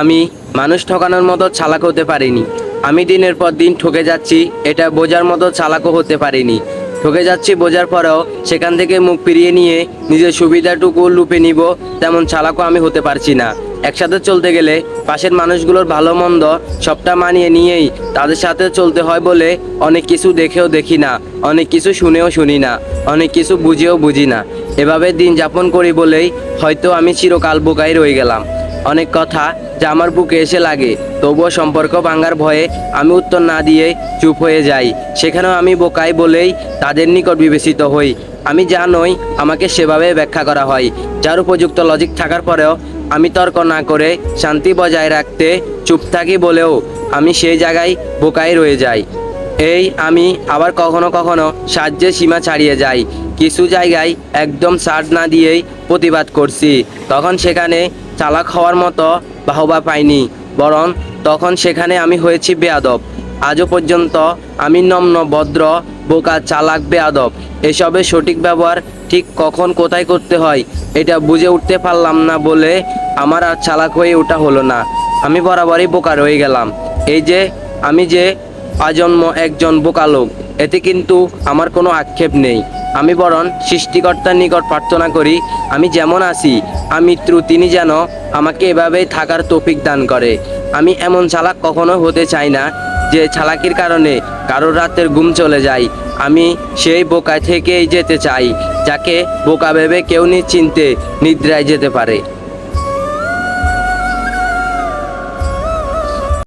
আমি মানুষ ঠকানোর মতো চালাক হতে পারিনি। আমি দিনের পর দিন ঠকে যাচ্ছি, এটা বোঝার মতো চালাকও হতে পারিনি। ঠকে যাচ্ছি বোঝার পরেও সেখান থেকে মুখ ফিরিয়ে নিয়ে নিজের সুবিধাটুকু লুপে নিব, তেমন চালাকও আমি হতে পারছি না। একসাথে চলতে গেলে পাশের মানুষগুলোর ভালো মন্দ সবটা মানিয়ে নিয়েই তাদের সাথে চলতে হয় বলে অনেক কিছু দেখেও দেখি না, অনেক কিছু শুনেও শুনি না, অনেক কিছু বুঝেও বুঝি না। এভাবে দিন যাপন করি বলেই হয়তো আমি চিরকাল বোকাই রয়ে গেলাম। অনেক কথা যা আমার বুকে এসে লাগে। তবুও সম্পর্ক ভাঙার ভয়ে আমি উত্তর না দিয়ে চুপ হয়ে যাই। সেখানেও আমি বোকাই বলেই তাদের নিকট বিবেচিত হই। আমি যা নই, আমাকে সেভাবে ব্যাখ্যা করা হয়। যার উপযুক্ত লজিক থাকার পরেও আমি তর্ক না করে শান্তি বজায় রাখতে চুপ থাকি বলেও আমি সেই জায়গায় বোকাই রয়ে যাই। এই আমি আবার কখনো কখনো সাহায্যের সীমা ছাড়িয়ে যাই। কিছু জায়গায় একদম ছাড় না দিয়েই প্রতিবাদ করছি। তখন সেখানে চালাক হওয়ার মতো বাহবা পাইনি, বরং তখন সেখানে আমি হয়েছি বেয়াদব। আজও পর্যন্ত আমি নম্ন, ভদ্র, বোকা, চালাক, বেয়াদব। এসবের সঠিক ব্যবহার ঠিক কখন কোথায় করতে হয়, এটা বুঝে উঠতে পারলাম না বলে আমার আর চালাক হয়ে ওঠা হলো না। আমি বরাবরই বোকা রয়ে গেলাম। এই যে, আমি যে আজন্ম একজন বোকা লোক, এতে কিন্তু আমার কোনো আক্ষেপ নেই। আমি বরং সৃষ্টিকর্তার নিকট প্রার্থনা করি, আমি যেমন আছি, আমি তিনি যেন আমাকে এভাবেই থাকার তৌফিক দান করে। আমি এমন চালাক কখনো হতে চাই না, যে চালাকির কারণে কারোর রাতের ঘুম চলে যায়। আমি সেই বোকা থেকেই যেতে চাই, যাকে বোকা ভেবে কেউ নিশ্চিন্তে নিদ্রায় যেতে পারে।